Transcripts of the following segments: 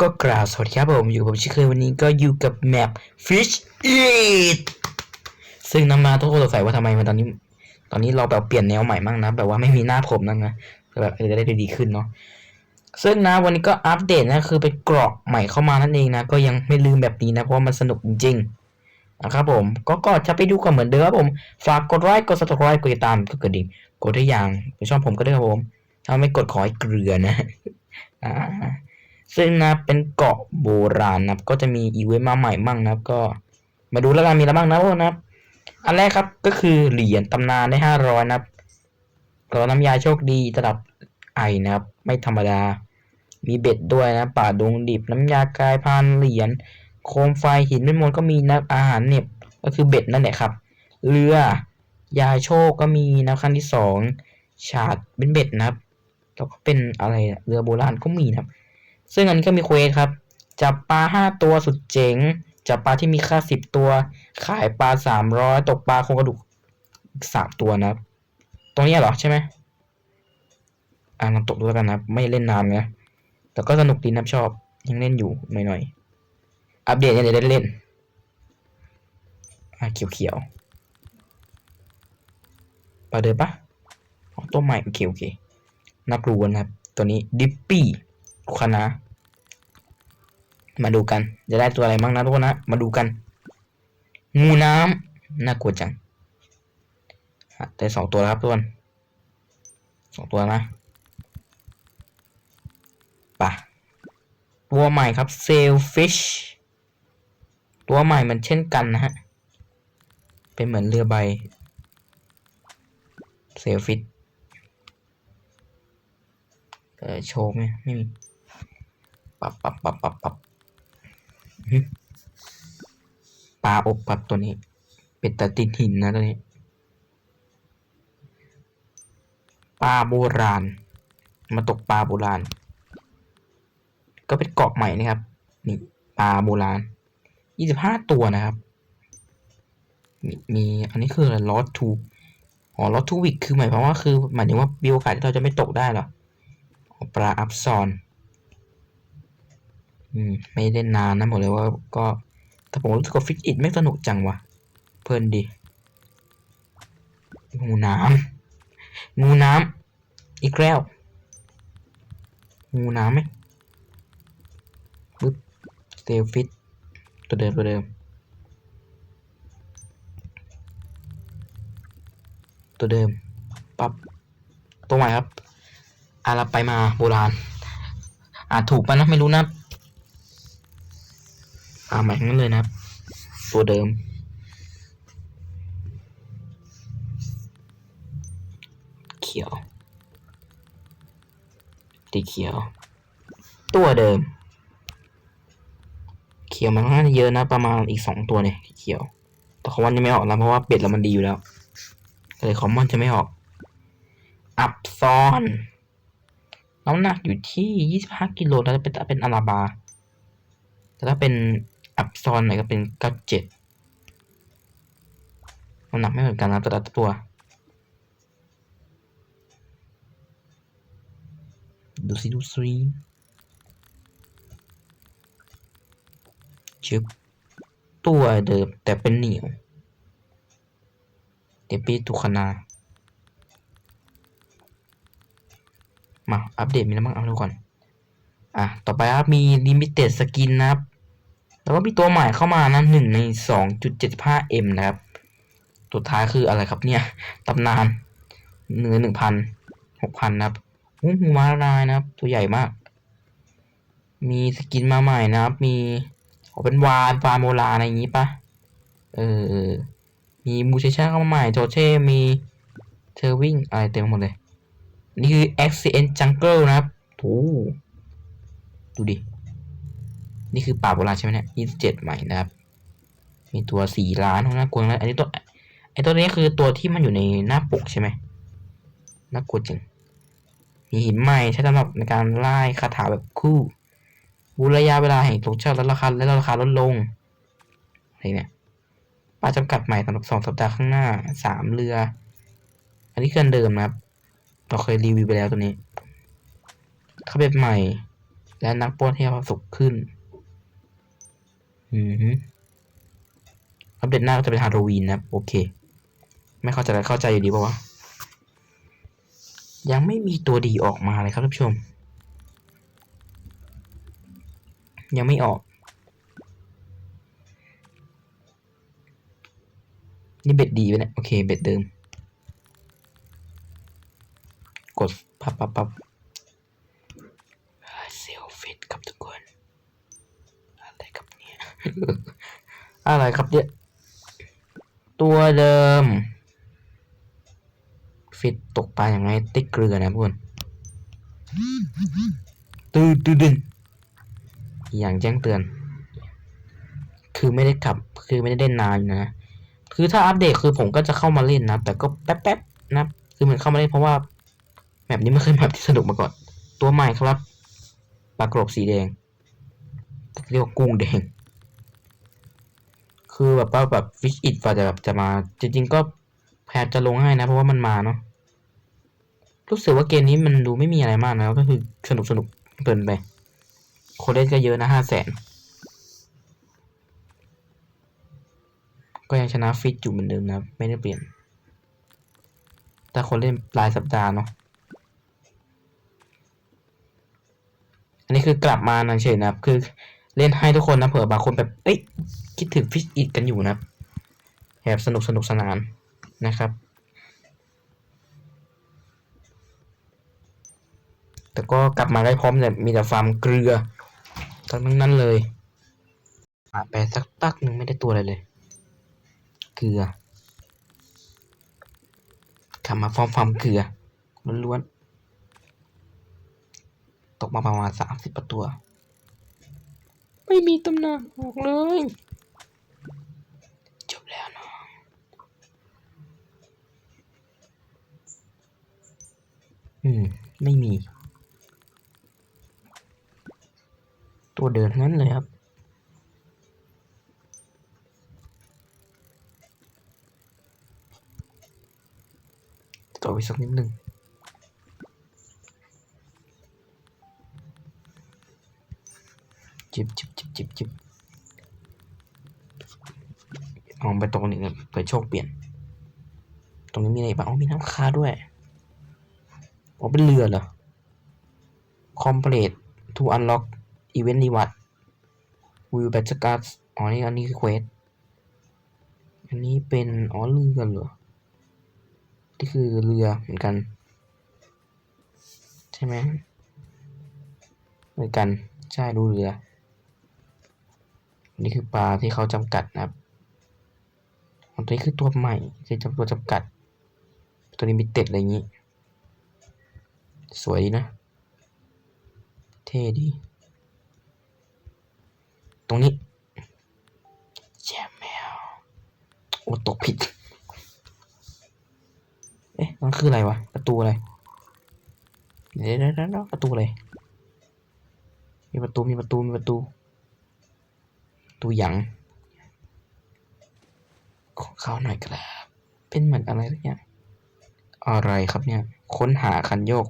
ก็กราบสวัสดีครับผมอยู่กับผมชิคเคยวันนี้ก็อยู่กับแมป Fish Eat ซึ่งนำมาทุกคนสงสัยว่าทำไมมันตอนนี้ ตอนนี้เราแบบเปลี่ยนแนวใหม่มั่งนะ แบบว่าไม่มีหน้าผมนั่นนะแบบจะได้ดีขึ้นเนาะซึ่งนะวันนี้ก็อัปเดตนะคือเป็นกรอกใหม่เข้ามานั่นเองนะ ก็ยังไม่ลืมแบบนี้นะ เพราะมันสนุกจริงนะครับผมก็ก่อนจะไปดูกันเหมือนเดิมครับผม ฝากกดไลค์กด subscribe กดติดตามก็กระดิ่งกดได้อย่างชองผมก็ได้ครับผมถ้าไม่กดขอให้เกลือนะอ่า ซึ่งนะเป็นเกาะโบราณนะครับ ก็จะมีอีเวนต์มาใหม่มั่งนะครับ ก็มาดูแล้วกันมีอะไรบ้างนะพวกนะครับ อันแรกครับก็คือเหรียญตำนานได้ห้าร้อยนะครับกระน้ำยาโชคดีระดับไอนะครับ ไม่ธรรมดา มีเบ็ดด้วยนะ ป่าดงดิบน้ำยากายพันเหรียญโคมไฟหินเป็นมนก็มีนะอาหารเน็บก็คือเบ็ดนั่นแหละครับ เรือยาโชคก็มีนะขั้นที่สองฉาดเป็นเบ็ดนะครับแล้วก็เป็นอะไรอะเรือโบราณก็มีนะครับ ซึ่งอันนี้ก็มีเควสครับ จับปลาห้าตัวสุดเจ๋ง จับปลาที่มีค่าสิบตัว ขายปลาสามร้อยตกปลาโครงกระดูกสามตัวนะตรงนี้เหรอใช่ไหมอ่าลองตกดูแล้วกันนะไม่เล่นนานนะแต่ก็สนุกดีนับชอบยังเล่นอยู่หน่อยๆอัปเดตเนี่ยเดี๋ยวได้เล่นอ่าเขียวๆปลาเดินปะตัวใหม่โอเคโอเคน่ากลัวนะครับ ตัวนี้ดิปปี้คณะ มาดูกัน จะได้ตัวอะไรบ้างนะทุกคนนะ มาดูกัน งูน้ำน่ากลัวจังอะได้สองตัวแล้วครับทุกคนสองตัวนะป่ะตัวใหม่ครับเซลฟิชตัวใหม่มันเช่นกันนะฮะ เป็นเหมือนเรือใบเซลฟิชเออโชว์ไหมไม่มีปับปับปับปับปับ ปลาอบปับตัวนี้ เป็นตะตินหินนะตัวนี้ปลาโบราณ มาตกปลาโบราณ ก็เป็นเกาะใหม่นะครับ นี่ปลาโบราณยี่สิบห้าตัวนะครับมีมีอันนี้คือลอสทูอ๋อลอสทูวิกคือหมายความว่าคือหมายถึงว่ามีโอกาสที่เราจะไม่ตกได้เหรออ๋อปลาอัพซอน อืมไม่เล่นนานนะบอกเลยว่าก็แต่ผมรู้สึกว่าฟิกอิดไม่สนุกจังวะเพลินดีงูน้ำงูน้ำอีกแล้วงูน้ำไหมปึ๊บเซลฟิตตัวเดิมตัวเดิม ตัวเดิมปับ๊บตัวใหม่ครับอาราไปมาโบราณอ่านถูกปะนะไม่รู้นะ อ่าใหม่ทั้งนั้นเลยนะครับ ตัวเดิม เขียวสีเขียว ตัวเดิม เขียวมันค่อนข้างเยอะนะ ประมาณอีกสองตัวเนี่ยเขียว แต่คอมมอนยังไม่ออกนะเพราะว่าเป็ดเรามันดีอยู่แล้วเลยคอมมอนจะไม่ออก อับซ้อนน้ำหนักอยู่ที่ยี่สิบห้ากิโลแล้วเป็นเป็นอาราบาแต่ถ้าเป็น อับซอนหน่อยก็เป็นเก้าเจ็ดน้ำหนักไม่เหมือนกันนะแต่ละตัว ดูสิดูสิชึบตัวเดิมแต่เป็นเหนียว เดปีตุคนา มา อัปเดตมีอะไรบ้างเอาดูก่อน อะ ต่อไปครับมี limited skin นะครับ แล้วก็มีตัวใหม่เข้ามานะหนึ่งในสองจุดเจ็ดห้า m นะครับตัวท้ายคืออะไรครับเนี่ยตำนานเนื้อหนึ่งพันหกพันนะครับโอ้โหมาลายนะครับ ตัวใหญ่มาก มีสกินมาใหม่นะครับ มีออเป็นวานวาโมลาอะไรอย่างงี้ปะเออ มีมูเชชั่นเข้ามาใหม่โจเช่ มีเทอร์วิงอะไรเต็มหมดเลย นี่คือ Accident Jungle นะครับโอ้ดูดิ นี่คือป่าโบราณใช่ไหมเนี่ยยี่สิบเจ็ดใหม่นะครับ มีตัวสี่ล้านน่ากลัวนะอันนี้ตัวไอตัวนี้คือตัวที่มันอยู่ในหน้าปกใช่ไหมน่ากลัวจริง มีหินใหม่ใช้สำหรับในการไล่คาถาแบบคู่บูระยะเวลาแห่งตกเช่าและราคาและราคาลดลงอะไรเนี่ยปลาจำกัดใหม่สำหรับสองสัปดาห์ข้างหน้าสามเรือ อันนี้คืออันเดิมนะครับ เราเคยรีวิวไปแล้วตัวนี้ถ้าเป็นใหม่ และนักปล้นให้ความสุขขึ้น อืมอัปเดตหน้าก็จะเป็นฮาโลวีนนะครับโอเค ไม่เข้าใจเข้าใจอยู่ดีป่าวะ ยังไม่มีตัวดีออกมาเลยครับท่านผู้ชม ยังไม่ออกนี่เบ็ดดีไปเนี่ยโอเคเบ็ดเดิม กด ปับปับปับเซลฟิตครับทุกคน อะไรครับเนี่ย อะไรครับเนี่ย ตัวเดิม ฟิตตกปลาอย่างไง ติ๊กเกลือนะทุกคนตื่นตื่นตื่นอย่างแจ้งเตือน คือไม่ได้กลับ คือไม่ได้เล่นนานอยู่นะ คือถ้าอัปเดตคือผมก็จะเข้ามาเล่นนะ แต่ก็แป๊บๆนะ คือเหมือนเข้ามาเล่นเพราะว่าแมปนี้ไม่เคยแมปที่สนุกมาก่อน ตัวใหม่ครับปลากรบสีแดง เรียกว่ากุ้งแดง คือแบบว่าแบบฟิชอิดว่าจะแบบจะมา จริง ๆ ก็แพทจะลงให้นะ เพราะว่ามันมาเนาะรู้สึกว่าเกมนี้มันดูไม่มีอะไรมากนะก็คือสนุกสนุกเพลินไปคนเล่นก็เยอะนะห้าแสนก็ยังชนะฟิตอยู่เหมือนเดิมนะไม่ได้เปลี่ยน แต่คนเล่นปลายสัปดาห์เนาะอันนี้คือกลับมานะเฉยนะครับ คือเล่นให้ทุกคนนะเผื่อบางคนแบบเอ้ย คิดถึงฟิชอิดกันอยู่นะแบบสนุกสนุกสนานนะครับ แต่ก็กลับมาได้พร้อมแต่มีแต่ฟาร์มเกลือทั้งนั้นเลยผ่านไปสักพักหนึ่งไม่ได้ตัวอะไรเลย เกลือกลับมาฟอร์มฟาร์มเกลือล้วนๆตกมาประมาณสามสิบตัว ไม่มีตำนานออกเลย จบแล้วเนาะ อืม ไม่มี ตัวเดินนั้นเลยครับ ต่อไปสักนิดหนึ่งจิบจิบจิบจิบจิบมองไปตรงนี้เผื่อโชคเปลี่ยน ตรงนี้มีอะไรบ้างอ๋อมีน้ำค้าด้วย อ๋อเป็นเรือเหรอ complete to unlock event reward will b a t c h cards อ๋อนี่อันนี้คือเควส อันนี้เป็น อ๋อเรือเหรอ นี่คือเรือเหมือนกัน ใช่ไหมเหมือนกัน ใช่ดูเรือ นี่คือปลาที่เขาจำกัดนะครับอันนี้คือตัวใหม่คือจำตัวจำกัด ตัวนี้มีเต็ดอะไรอย่างนี้ สวยดีนะ เท่ดี ตรงนี้แจมแมวโอ้ตกผิด เอ๊ะ มันคืออะไรวะ ประตูอะไรเดี๋ยวเดี๋ยวเดี๋ยวประตูอะไร มีประตู มีประตู มีประตู ตูหยัง ของเขาหน่อยครับ เป็นเหมือนอะไรสักอย่างอะไรครับเนี่ย ค้นหาคันโยก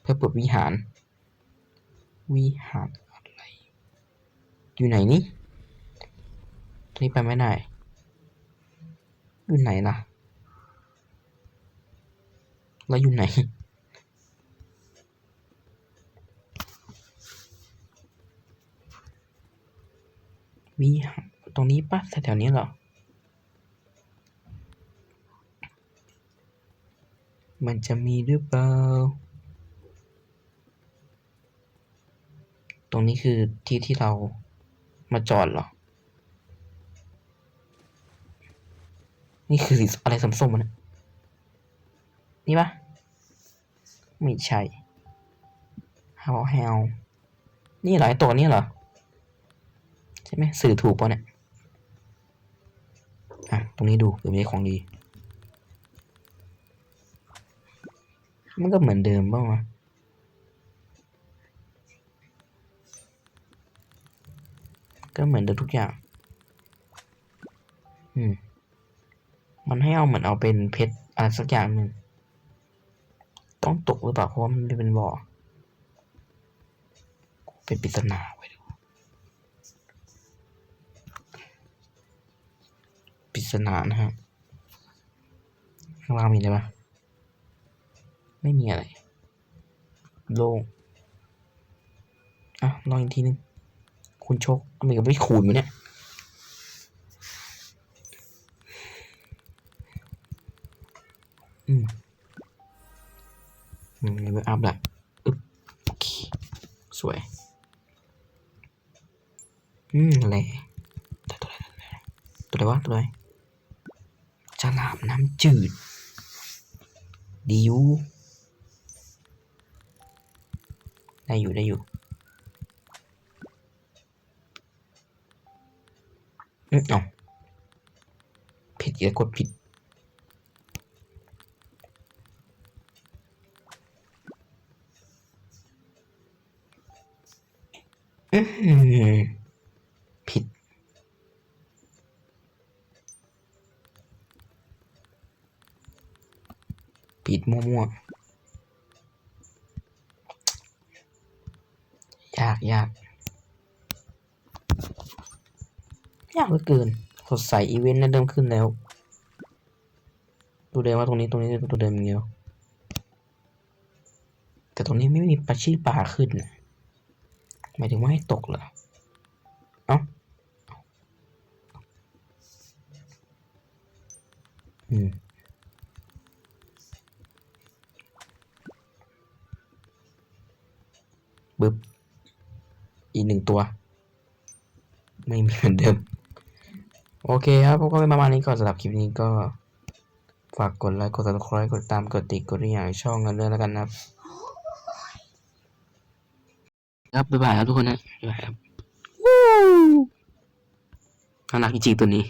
เพื่อเปิดวิหาร วิหารอะไร อยู่ไหนนี่ตรงนี้ไปไม่ได้อยู่ไหนล่ะแล้วอยู่ไหนวิหารตรงนี้ปะแถวนี้เหรอ มันจะมีหรือเปล่า ตรงนี้คือที่ที่เรามาจอดเหรอ นี่คือสีอะไรส้มๆมันยนี่ปะไม่ใช่ How hell นี่เหรอไอตัวนี้เหรอ ใช่ไหมสื่อถูกปะเนี่ยอะ ตรงนี้ดูหรือไม่ใช่ของดี มันก็เหมือนเดิมบ้างวะ ก็เหมือนเดิมทุกอย่าง อืม มันให้เอาเหมือนเอาเป็นเพชรอะไรสักอย่างหนึ่ง ต้องตกหรือเปล่าเพราะมันเป็นบ่อ เป็นปริศนาไว้ดูปริศนานะฮะข้างล่างมีอะไรปะไม่มีอะไร โล่งอะลองอีกทีนึง คุณโชคอเมริกาไม่คูณมั้ยเนี่ยอืมอืมเลเวลอัพละอึ๊บโอเคสวย อืมอะไรตัวตัวอะไรตัวอะไรวะตัวอะไรฉลามน้ำจืด ดิวได้อยู่ได้อยู่ อืมเอาผิดอย่ากดผิดอือผิด ผิดมั่วๆ ยากยาก ยากเหลือเกิน สดใสอีเวนต์นั้นเริ่มขึ้นแล้วดูเดิมว่าตรงนี้ตรงนี้ตัวเดิมอย่างเดียว แต่ตรงนี้ไม่มีปลาชีปลาขึ้นนะหมายถึงว่าให้ตกเหรอ เอ้าอืมบึ๊บอีกหนึ่งตัว ไม่มีเหมือนเดิม โอเคครับพวกก็เป็นประมาณนี้ก่อนสำหรับคลิปนี้ก็ ฝากกดไลค์กด subscribe กดตามกดติดกดทุกอย่างช่องกันด้วยแล้วกันนะครับครับบ๊ายบายครับทุกคนนะบ๊ายบายครับวู้น่ารักจริงๆตัวนี้